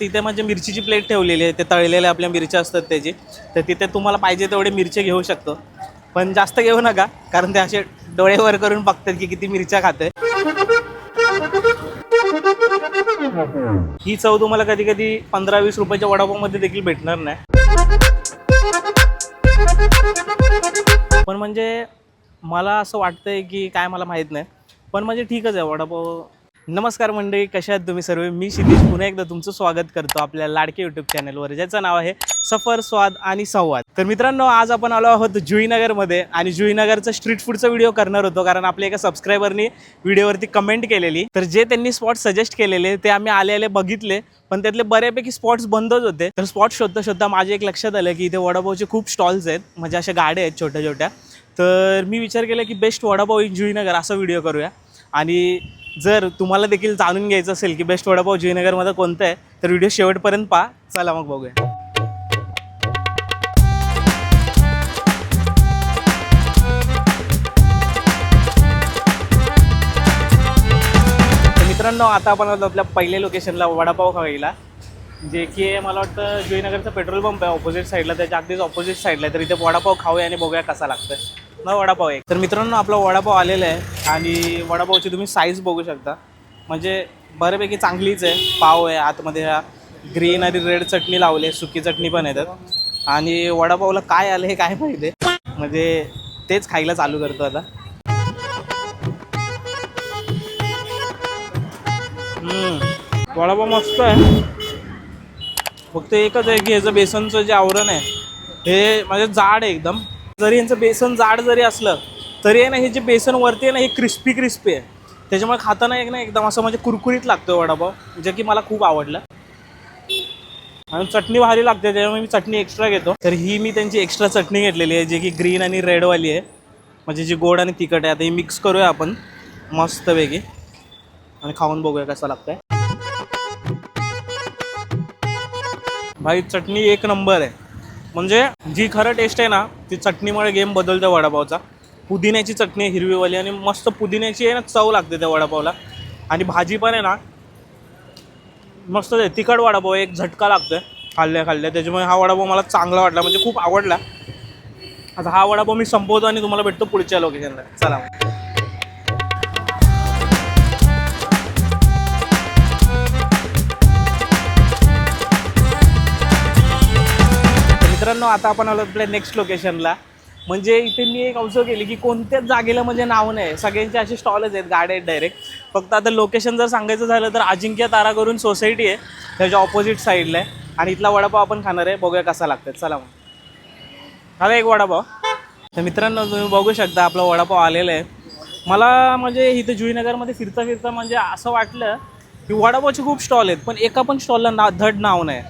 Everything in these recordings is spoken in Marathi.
तिथे म्हणजे मिरचीची प्लेट ठेवलेली आहे. ते तळलेल्या आपल्या मिरच्या असतात त्याची. तर तिथे तुम्हाला पाहिजे तेवढे मिरचे घेऊ शकतो. पण जास्त घेऊ नका कारण ते असे डोळे वर करून बघतात की किती मिरच्या खाते ही चव तुम्हाला कधी कधी पंधरा वीस रुपयाच्या वडापावमध्ये देखील भेटणार नाही. पण म्हणजे मला असं वाटतंय की काय मला माहीत नाही. पण म्हणजे ठीकच आहे वडापाव. नमस्कार मंडळी कशा आहेत तुम्ही सर्व? मी क्षितिश पुन्हा एकदा तुमचं स्वागत करतो आपल्या लाडके यूट्यूब चॅनलवर ज्याचं नाव आहे सफर स्वाद आणि संवाद. तर मित्रांनो आज आपण आलो आहोत जुईनगरमध्ये आणि जुईनगरचं स्ट्रीट फूडचा व्हिडिओ करणार होतो कारण आपल्या एका सबस्क्रायबरनी व्हिडिओवरती कमेंट केलेली. तर जे त्यांनी स्पॉट सजेस्ट केलेले ते आम्ही आले आले बघितले पण त्यातले बऱ्यापैकी स्पॉट्स बंदच होते. तर स्पॉट शोधता शोधता माझे एक लक्षात आलं की इथे वडापावचे खूप स्टॉल्स आहेत म्हणजे अशा गाड्या आहेत छोट्या छोट्या तर मी विचार केला की बेस्ट वडापाव इन जुईनगर असा व्हिडिओ करूया. आणि जर तुम्हाला देखील जाणून घ्यायचं असेल की बेस्ट वडापाव जयनगरमध्ये कोणतं आहे तर व्हिडिओ शेवटपर्यंत पहा. चला मग बघूया. तर मित्रांनो आता आपण आलो आपल्या पहिल्या लोकेशनला वडापाव खायला. जे की आहे मला वाटतं जयनगरचा पेट्रोल पंप आहे ऑपोजिट साईडला त्याच्या अगदीच ऑपोजिट साईडला आहे. तर इथे वडापाव खाऊया आणि बघूया कसा लागतं ना वडापाव आहे तर मित्रांनो आपला वडापाव आलेला आहे आणि वडापावची तुम्ही साईज बघू शकता. म्हणजे बऱ्यापैकी चांगलीच आहे. पाव आहे आतमध्ये ह्या ग्रीन आणि रेड चटणी लावली आहे. सुकी चटणी पण येतात. आणि वडापावला काय आलं हे काय माहिती आहे? म्हणजे तेच खायला चालू करतो आता. हम्म. वडापाव मस्त आहे. फक्त एकच आहे की ह्याचं बेसनचं जे आवरण आहे हे म्हणजे जाड आहे एकदम. जरी यांचं बेसन जाड जरी असलं तरी आहे ना हे जे बेसन वरती आहे ना हे क्रिस्पी क्रिस्पी आहे. त्याच्यामुळे खाताना एक ना एकदम असं म्हणजे कुरकुरीत लागतो वडापाव जे की मला खूप आवडलं. आणि चटणी भारी लागते त्याच्यामुळे मी चटणी एक्स्ट्रा घेतो. तर ही मी त्यांची एक्स्ट्रा चटणी घेतलेली आहे जे की ग्रीन आणि रेडवाली आहे. म्हणजे जी गोड आणि तिखट आहे आता ही मिक्स करूया आपण मस्तपैकी. आणि खाऊन बघूया कसं लागतंय. भाई चटणी एक नंबर आहे. म्हणजे जी खरं टेस्ट आहे ना ती चटणीमुळे गेम बदलतो वडापावचा. पुदिन्याची चटणी हिरवीवाली आणि मस्त पुदिन्याची आहे ना चव लागते त्या वडापावला. आणि भाजी पण आहे ना मस्त आहे. तिखट वडापाव एक झटका लागतोय खाल्ल्या खाल्ल्या. त्याच्यामुळे हा वडापाव मला चांगला वाटला म्हणजे खूप आवडला. आता हा वडापाव मी संपवतो आणि तुम्हाला भेटतो पुढच्या लोकेशनला चला मित्रांनो आता आपण आलो आपल्या नेक्स्ट लोकेशनला म्हणजे इथे मी एक औषध केली की कोणत्याच जागेला म्हणजे नाव नाही सगळ्यांचे असे स्टॉलच आहेत गाड्या आहेत डायरेक्ट फक्त आता लोकेशन जर सांगायचं झालं तर अजिंक्य तारा करून सोसायटी आहे त्याच्या ऑपोजिट साईडला आहे. आणि इथला वडापाव आपण खाणार आहे. बघूया कसा लागतात चला मग. हा एक वडापाव. तर मित्रांनो तुम्ही बघू शकता आपला वडापाव आलेला आहे. मला म्हणजे इथं जुईनगरमध्ये फिरता फिरता म्हणजे असं वाटलं की वडापावचे खूप स्टॉल आहेत पण एका पण स्टॉलला ना धड नाव नाही.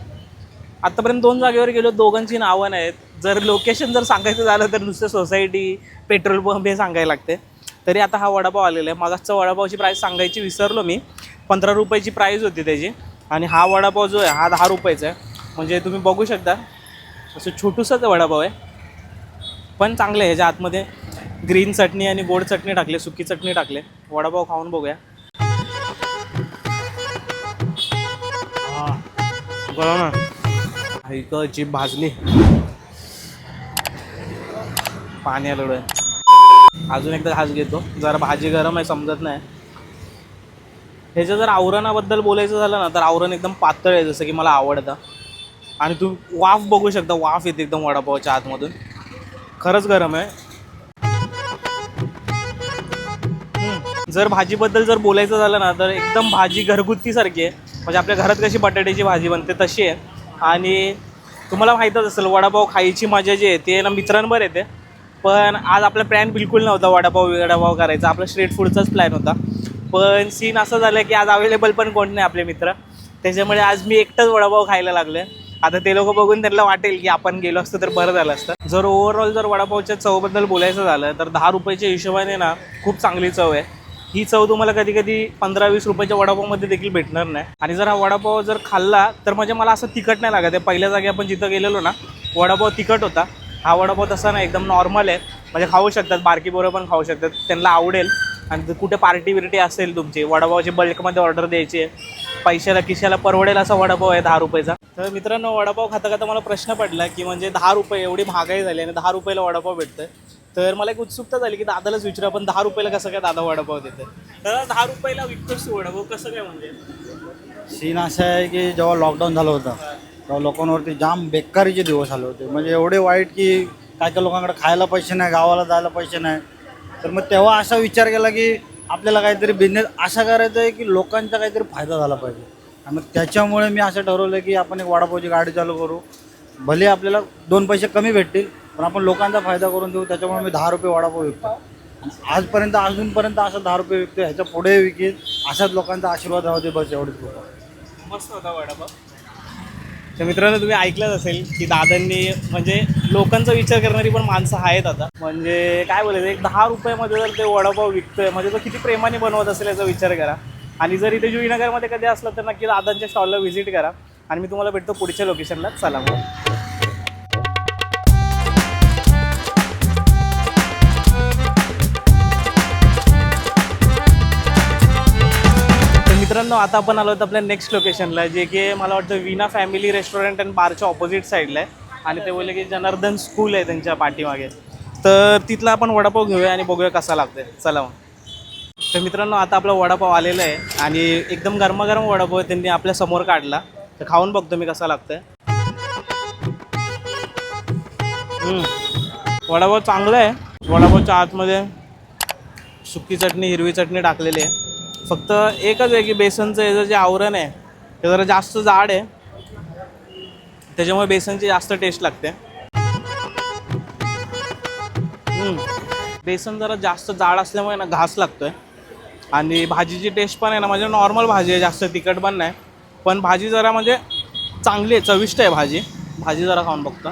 आत्तापर्यंत दोन जागेवर गेलो दोघांची नावं नाहीत. जर लोकेशन जर सांगायचं झालं तर नुसतं सोसायटी पेट्रोल पंप हे सांगायला लागते. तरी आता हा वडापाव आलेला आहे. मागासचा वडापावची प्राईस सांगायची विसरलो मी. पंधरा रुपयाची प्राईस होती त्याची. आणि हा वडापाव जो आहे हा दहा रुपयाचा आहे. म्हणजे तुम्ही बघू शकता असं छोटूसाच वडापाव आहे. पण चांगलं आहे ह्याच्या आतमध्ये ग्रीन चटणी आणि गोड चटणी टाकले सुकी चटणी टाकले. वडापाव खाऊन बघूया. हां. बघा ना भाजली पाणी आलेलं आहे अजून एकदा घास घेतो. जरा भाजी गरम आहे समजत नाही. ह्याचं जर आवरणाबद्दल बोलायचं झालं ना तर आवरण एकदम पातळ आहे जसं की मला आवडतं. आणि तू वाफ बघू शकता वाफ येते एकदम वडापावच्या आतमधून. खरंच गरम आहे. जर भाजीबद्दल जर बोलायचं झालं ना तर एकदम भाजी घरगुतीसारखी आहे. म्हणजे आपल्या घरात कशी बटाट्याची भाजी बनते तशी आहे. आणि तुम्हाला माहीतच असेल वडापाव खायची मजा जी आहे ती ना मित्रांवर येते. पण आज आपला प्लॅन बिलकुल नव्हता वडापाव वडापाव करायचा. आपला स्ट्रीट फूडचाच प्लॅन होता. पण सीन असं झालं की आज अवेलेबल पण कोण नाही आपले मित्र. त्याच्यामुळे आज मी एकटाच वडापाव खायला लागले आता ते लोक बघून त्यांना वाटेल की आपण गेलो असतं तर बरं झालं असतं. जर ओव्हरऑल जर वडापावच्या चवबद्दल बोलायचं झालं तर दहा रुपयाच्या हिशोबाने ना खूप चांगली चव आहे. ही चव तुम्हाला कधी कधी पंधरा वीस रुपयाच्या वडापावमध्ये देखील भेटणार नाही. आणि जर हा वडापाव जर खाल्ला तर म्हणजे मला असं तिखट नाही लागत आहे. पहिल्या जागी आपण जिथं गेलेलो ना वडापाव तिखट होता. हा वडापाव तसा नाही एकदम नॉर्मल आहे. म्हणजे खाऊ शकतात बारकी पण खाऊ शकतात. त्यांना आवडेल. आणि कुठे पार्टी बिर्टी असेल तुमची वडापावची बल्कमध्ये ऑर्डर द्यायची आहे. पैशाला खिशाला परवडेल असा वडापाव आहे दहा रुपयाचा. तर मित्रांनो वडापाव खाता खाता मला प्रश्न पडला की म्हणजे दहा रुपये एवढी महागाई झाली आणि दहा रुपयाला वडापाव भेटतोय. तर मला एक उत्सुकता झाली की दादालाच विचारू आपण दहा रुपयाला कसं काय दादा वडापाव देतं दादा दहा रुपयाला विकतोस तू वडापाव कसं काय म्हणजे? सीन असं आहे की जेव्हा लॉकडाऊन झालं होतं तेव्हा लोकांवरती जाम बेकारीचे दिवस आले होते. म्हणजे एवढे वाईट की काय काय लोकांकडे खायला पैसे नाही गावाला जायला पैसे नाही. तर मग तेव्हा असा विचार केला की आपल्याला काहीतरी बिझनेस असा करायचा आहे की लोकांचा काहीतरी फायदा झाला पाहिजे. आणि मग त्याच्यामुळे मी असं ठरवलं की आपण एक वडापावची गाडी चालू करू. भले आपल्याला दोन पैसे कमी भेटतील पण आपण लोकांचा फायदा करून देऊ त्याच्यामुळे मी दहा रुपये वडापाव विकतो. आणि आजपर्यंत अजूनपर्यंत असं दहा रुपये विकतो ह्याच्या पुढे विकेल अशाच लोकांचा आशीर्वाद राहू दे बस एवढीच मस्त होता वडापाव. तर मित्रांनो तुम्ही ऐकलंच असेल की दादांनी म्हणजे लोकांचा विचार करणारी पण माणसं आहेत आता. म्हणजे काय बोलायचं एक दहा रुपयामध्ये जर ते वडापाव विकतोय म्हणजे तो किती प्रेमाने बनवत असेल याचा विचार करा. आणि जर इथे जुईनगरमध्ये कधी असलं तर नक्की दादांच्या स्टॉलला व्हिजिट करा. आणि मी तुम्हाला भेटतो पुढच्या लोकेशनला चला मग. मित्रांनो आता आपण आलो आहोत आपल्या नेक्स्ट लोकेशनला जे की मला वाटतं विना फॅमिली रेस्टॉरंट अँड बारच्या ऑपोजिट साईडला आहे. आणि ते बोलले की जनार्दन स्कूल आहे त्यांच्या पाठीमागे. तर तिथला आपण वडापाव घेऊया आणि बघूया कसा लागतोय. चला मग. तर मित्रांनो आता आपला वडापाव आलेला आहे आणि एकदम गरमागरम वडापाव आहे त्यांनी आपल्यासमोर काढला. तर खाऊन बघतो मी कसा लागतोय. वडापाव चांगला आहे. वडापावच्या आतमध्ये सुकी चटणी हिरवी चटणी टाकलेली आहे. फक्त एकच आहे की बेसनचं याचं जे आवरण आहे ते जरा जास्त जाड आहे. त्याच्यामुळे बेसनची जास्त टेस्ट लागते. बेसन जरा जास्त जाड असल्यामुळे ना घास लागतोय. आणि भाजीची टेस्ट पण आहे ना म्हणजे नॉर्मल भाजी आहे जास्त तिखट पण नाही. पण भाजी जरा म्हणजे चांगली आहे चविष्ट आहे भाजी. भाजी जरा खाऊन बघतो.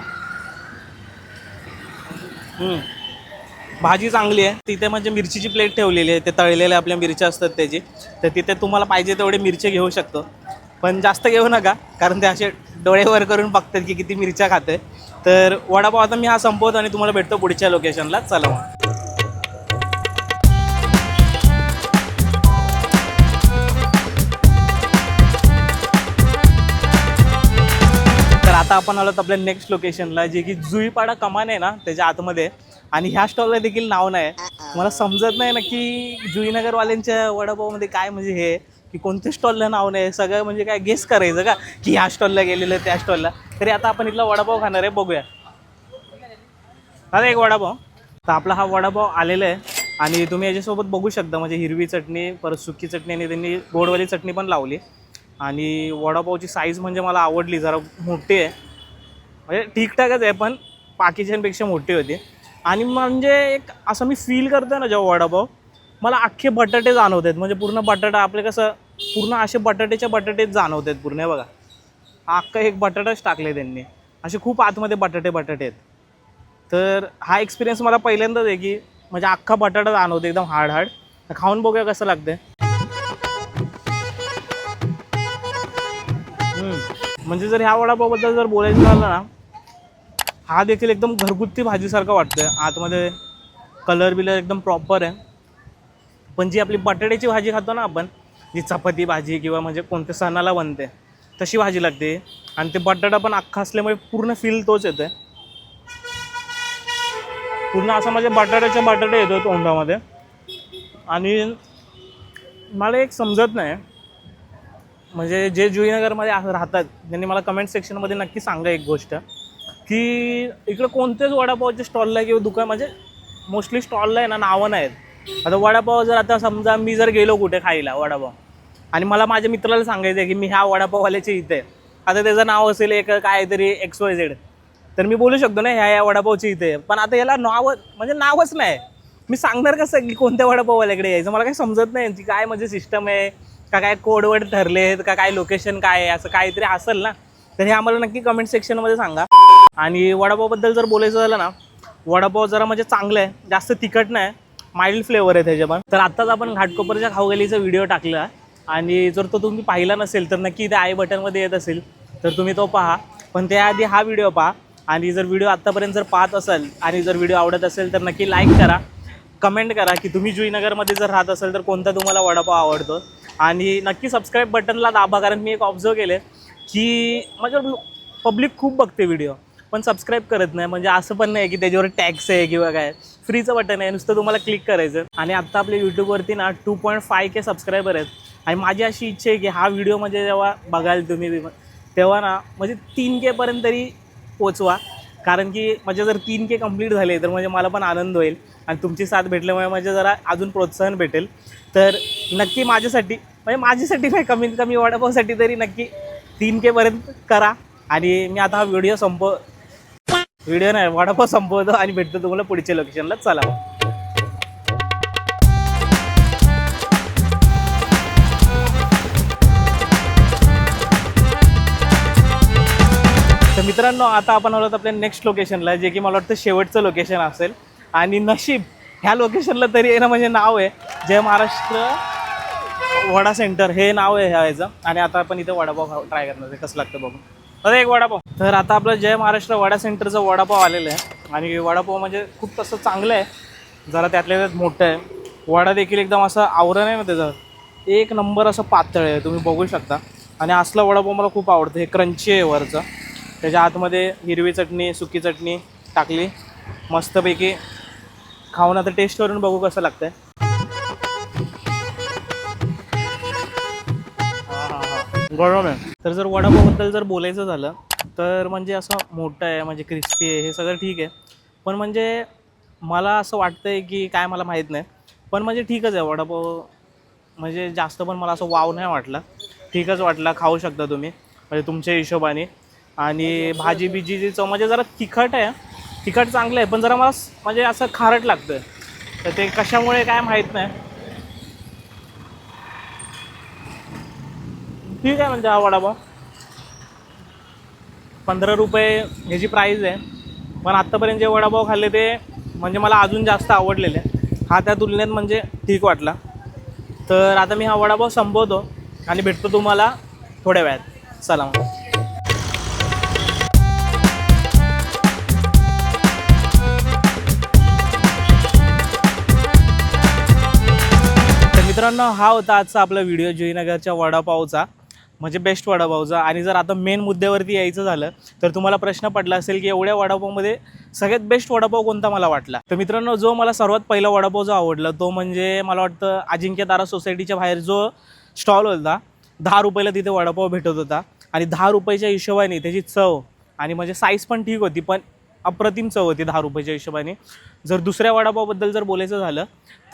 भाजी चांगली आहे. तिथे म्हणजे मिरचीची प्लेट ठेवलेली आहे. ते तळलेल्या आपल्या मिरच्या असतात त्याची. तर तिथे तुम्हाला पाहिजे तेवढे मिरचे घेऊ शकतो. पण जास्त घेऊ नका कारण ते असे डोळे वर करून बघतात की किती मिरच्या खाते तर वडापाव आता मी हा संपवतो आणि तुम्हाला भेटतो पुढच्या लोकेशनला चला तर आता आपण आलो आपल्या नेक्स्ट लोकेशनला जे की जुईपाडा कमान आहे ना त्याच्या आतमध्ये. आणि ह्या स्टॉलला देखील नाव नाही मला समजत नाही ना की जुईनगरवाल्यांच्या वडापावमध्ये काय म्हणजे हे की कोणत्या स्टॉलला नाव नाही सगळं म्हणजे काय गेस करायचं का? की ह्या स्टॉलला गेलेलं त्या स्टॉलला तरी आता आपण इथला वडापाव खाणार आहे बघूया. आता एक वडापाव. तर आपला हा वडापाव आलेला आहे. आणि तुम्ही याच्यासोबत बघू शकता म्हणजे हिरवी चटणी परत सुकी चटणी आणि त्यांनी गोडवाली चटणी पण लावली. आणि वडापावची साईज म्हणजे मला आवडली जरा मोठी आहे. म्हणजे ठीकठाकच आहे पण बाकीच्यांपेक्षा मोठी होती. आणि म्हणजे एक असं मी फील करतो ना जेव्हा वडापाव मला अख्खे बटाटे जाणवत आहेत म्हणजे पूर्ण बटाटा आपले कसं पूर्ण असे बटाट्याच्या बटाटेच जाणवत आहेत पूर्ण बघा. हा अख्खा एक बटाटाच टाकले त्यांनी. असे खूप आतमध्ये बटाटे बटाटे आहेत. तर हा एक्सपिरियन्स मला पहिल्यांदाच आहे की म्हणजे अख्खा बटाटा जाणवतो एकदम हार्ड हार्ड तर खाऊन बघूया कसं लागते म्हणजे जर ह्या वडापावबद्दल जर बोलायचं झालं ना हा देखील एकदम घरगुती भाजीसारखा वाटतोय. आतमध्ये कलर बिलर एकदम प्रॉपर आहे. पण जी आपली बटाट्याची भाजी खातो ना आपण जी चपाती भाजी किंवा म्हणजे कोणत्या सणाला बनते तशी भाजी लागते. आणि ते बटाटा पण अख्खा असल्यामुळे पूर्ण फील तोच येतोय. पूर्ण असा म्हणजे बटाट्याच्या बटाटे येतो तोंडामध्ये. आणि मला एक समजत नाही. म्हणजे जे जुईनगरमध्ये राहतात त्यांनी मला कमेंट सेक्शनमध्ये नक्की सांगा एक गोष्ट. की इकडं कोणतेच वडापावचे स्टॉलला किंवा दुकान म्हणजे मोस्टली स्टॉलला आहे ना नावं नाहीत. आता वडापाव जर आता समजा मी जर गेलो कुठे खायला वडापाव आणि मला माझ्या मित्राला सांगायचं आहे की मी ह्या वडापाववाल्याच्या इथे आहे. आता त्याचं नाव असेल एक काहीतरी एक्स वाय झेड तर मी बोलू शकतो ना ह्या या वडापावची इथे पण आता याला नाव म्हणजे नावच नाही. मी सांगणार कसं की कोणत्या वडापाववाल्याकडे यायचं? मला काही समजत नाही की काय म्हणजे सिस्टम आहे का काय कोडवर्ड ठरले आहेत का काय लोकेशन काय आहे असं काहीतरी असेल ना तर हे आम्हाला नक्की कमेंट सेक्शनमध्ये सांगा. आणि वडापावबद्दल जर बोलायचं झालं ना वडापाव जरा म्हणजे चांगलं आहे जास्त तिखट नाही माइल्ड फ्लेवर आहे त्याचे पण तर आत्ताच आपण घाटकोपरच्या खाऊगलीचा व्हिडिओ टाकला आणि जर तो तुम्ही पाहिला नसेल तर नक्की इथे आय बटनमध्ये येत असेल तर तुम्ही तो पहा. पण त्याआधी हा व्हिडिओ पहा आणि जर व्हिडिओ आत्तापर्यंत जर पाहत असाल आणि जर व्हिडिओ आवडत असेल तर नक्की लाईक करा. कमेंट करा की तुम्ही जुईनगरमध्ये जर राहत असेल तर कोणता तुम्हाला वडापाव आवडतो? आणि नक्की सबस्क्राईब बटनला दाबा कारण मी एक ऑब्झर्व केलं की म्हणजे पब्लिक खूप बघते व्हिडिओ पण सबस्क्राईब करत नाही. म्हणजे असं पण नाही की त्याच्यावर टॅक्स आहे किंवा काय. फ्रीचं बटन आहे नुसतं तुम्हाला क्लिक करायचं. आणि आत्ता आपल्या यूट्यूबवरती ना two point five K subscriber आहेत. आणि माझी अशी इच्छा आहे की हा व्हिडिओ म्हणजे जेव्हा बघाल तुम्ही तेव्हा ना म्हणजे तीन केपर्यंत तरी पोचवा. कारण की म्हणजे जर तीन के कंप्लीट झाले तर म्हणजे मला पण आनंद होईल. आणि तुमची साथ भेटल्यामुळे म्हणजे जरा अजून प्रोत्साहन भेटेल. तर नक्की माझ्यासाठी म्हणजे माझ्यासाठी नाही कमीत कमी वडापावसाठी तरी नक्की तीन केपर्यंत करा. आणि मी आता हा व्हिडिओ संप व्हिडिओ नाही वडापाव संपवतो आणि भेटतो तुम्हाला पुढच्या लोकेशनला चला तर मित्रांनो आता आपण आलो आपल्या नेक्स्ट लोकेशनला जे की मला वाटतं शेवटचं लोकेशन असेल. आणि नशीब ह्या लोकेशनला तरी येणं ना म्हणजे नाव आहे जय महाराष्ट्र वडा सेंटर हे नाव आहे ह्या याचं आणि आता आपण इथे वडापाव ट्राय करणार आहे. कसं लागतं बघू अरे एक वडापाव. तर आता आपलं जय महाराष्ट्र वडा सेंटरचं वडापाव आलेलं आहे. आणि वडापाव म्हणजे खूप तसं चांगलं आहे. जरा त्यातल्या त्यात मोठं आहे. वडा देखील एकदम असं आवरण आहे ना त्याचं. एक नंबर असं पातळ आहे तुम्ही बघू शकता. आणि असला वडापाव मला खूप आवडतं. हे क्रंची आहे वरचं. त्याच्या आतमध्ये हिरवी चटणी सुकी चटणी टाकली. मस्तपैकी खाऊन आता टेस्ट करून बघू कसं लागतं आहे बरोबर तर जर वडापावबद्दल जर बोलायचं झालं तर म्हणजे असं मोठं आहे म्हणजे क्रिस्पी आहे हे सगळं ठीक आहे. पण म्हणजे मला असं वाटतंय की काय मला माहीत नाही. पण म्हणजे ठीकच आहे वडापाव म्हणजे जास्त पण मला असं वाव नाही वाटला. ठीकच वाटला खाऊ शकता तुम्ही म्हणजे तुमच्या हिशोबाने. आणि भाजी बिजीची चव म्हणजे जरा तिखट आहे तिखट चांगलं आहे पण जरा मला म्हणजे असं खारट लागतं तर ते कशामुळे काय माहीत नाही. ठीक आहे म्हणजे हा वडापाव. पंधरा रुपये ह्याची प्राईज आहे. पण आत्तापर्यंत जे वडापाव खाल्ले ते म्हणजे मला अजून जास्त आवडलेले हा त्या तुलनेत म्हणजे ठीक वाटला. तर आता मी हा वडापाव संपवतो आणि भेटतो तुम्हाला थोड्या वेळात. चला मग. मित्रांनो हा होता आजचा आपला व्हिडिओ जयनगरच्या वडापावचा. म्हणजे बेस्ट वडापावचा. आणि जर आता मेन मुद्द्यावरती यायचं झालं तर तुम्हाला प्रश्न पडला असेल की एवढ्या वडापावमध्ये सगळ्यात बेस्ट वडापाव कोणता मला वाटला? तर मित्रांनो जो मला सर्वात पहिला वडापाव जो आवडला तो म्हणजे मला वाटतं अजिंक्य तारा सोसायटीच्या बाहेर जो स्टॉल होता दहा रुपयाला तिथे वडापाव भेटत होता. आणि दहा रुपयाच्या हिशोबाने त्याची चव आणि म्हणजे साईज पण ठीक होती पण अप्रतिम चव होती दहा रुपयाच्या हिशोबाने. जर दुसऱ्या वडापावबद्दल जर बोलायचं झालं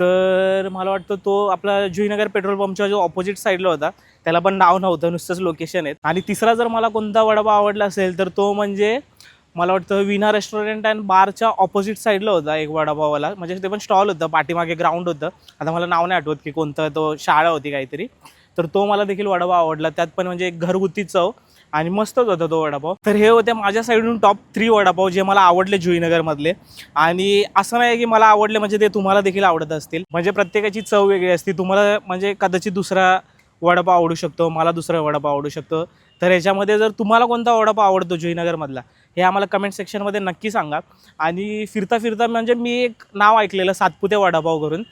तर मला वाटतं तो आपला जुईनगर पेट्रोल पंपच्या जो ऑपोजिट साईडला होता त्याला पण नाव नव्हतं नुसतंच लोकेशन आहेत. आणि तिसरा जर मला कोणता वडापाव आवडला असेल तर तो म्हणजे मला वाटतं विना रेस्टॉरंट अँड बारच्या ऑपोजिट साईडला होता एक वडापाववाला. म्हणजे ते पण स्टॉल होतं पाठीमागे ग्राउंड होतं. आता मला नाव नाही आठवत की कोणतं तो शाळा होती काहीतरी. तर तो मला देखील वडापाव आवडला. त्यात पण म्हणजे एक घरगुती चव आणि मस्तच होता तो वडापाव. तर हे होते माझ्या साईडून टॉप थ्री वडापाव जे मला आवडले जुईनगरमधले. आणि असं नाही की मला आवडले म्हणजे ते तुम्हाला देखील आवडत असतील. म्हणजे प्रत्येकाची चव वेगळी असते. तुम्हाला म्हणजे कदाचित दुसरा वडापाव आवडू शकतो मला दुसरा वडापाव आवडू शकतो. तर ह्याच्यामध्ये जर तुम्हाला कोणता वडापाव आवडतो जुईनगरमधला हे आम्हाला कमेंट सेक्शनमध्ये नक्की सांगा. आणि फिरता फिरता म्हणजे मी एक नाव ऐकलेलं सातपुते वडापाव करून.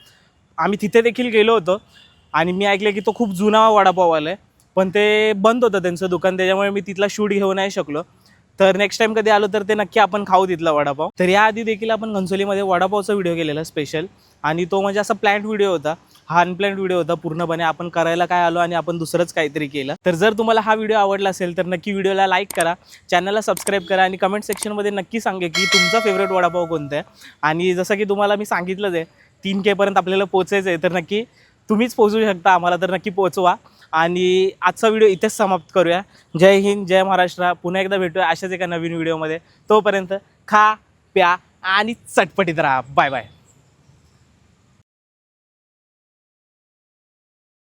आम्ही तिथे देखील गेलो होतो आणि मी ऐकलं की तो खूप जुना वडापाववाला आहे. पण ते बंद होतं त्यांचं दुकान त्याच्यामुळे मी तिथला शूट घेऊ नाही शकलो. तर नेक्स्ट टाइम कधी आलो तर ते नक्की आपण खाऊ तिथला वडापाव. तर याआधी देखील आपण घनसोलीमध्ये वडापावचा व्हिडिओ केलेला स्पेशल आणि तो म्हणजे असा प्लॅन्ट व्हिडिओ होता. हा अनप्लॅन्ड व्हिडिओ होता पूर्णपणे. आपण करायला काय आलो आणि आपण दुसरंच काहीतरी केलं. तर जर तुम्हाला हा व्हिडिओ आवडला असेल तर नक्की व्हिडिओला लाईक करा. चॅनलला सबस्क्राईब करा आणि कमेंट सेक्शनमध्ये नक्की सांगा की तुमचा फेवरेट वडापाव कोणता आहे. आणि जसं की तुम्हाला मी सांगितलंच आहे तीन केपर्यंत आपल्याला पोचायचं आहे तर नक्की तुम्हीच पोचू शकता आम्हाला तर नक्की पोचवा आणि आजचा व्हिडिओ इथेच समाप्त करूया. जय हिंद जय महाराष्ट्र. पुन्हा एकदा भेटूया अशाच एका नवीन व्हिडिओमध्ये तोपर्यंत खा प्या आणि चटपटीत राहा. Bye bye